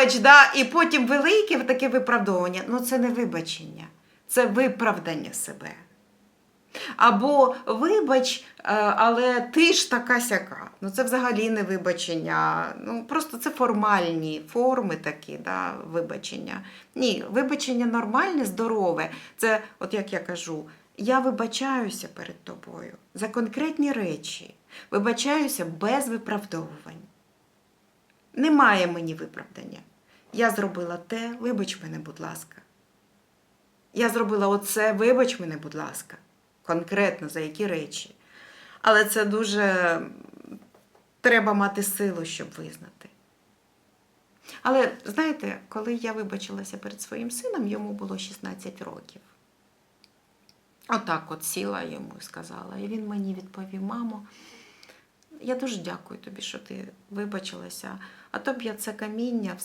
вибач, да, і потім велике таке виправдовування. Ну це не вибачення, це виправдання себе. Або вибач, е, але ти ж така сяка. Ну це взагалі не вибачення. Ну просто це формальні форми такі, да, вибачення. Ні, вибачення нормальне, здорове. Це, от як я кажу, я вибачаюся перед тобою за конкретні речі. Вибачаюся без виправдовувань. Немає мені виправдання. Я зробила те, вибач мене, будь ласка. Я зробила оце, вибач мене, будь ласка. Конкретно за які речі. Але це дуже треба мати силу, щоб визнати. Але знаєте, коли я вибачилася перед своїм сином, йому було 16 років. Отак от сіла йому і сказала. І він мені відповів: мамо, я дуже дякую тобі, що ти вибачилася, а то б я це каміння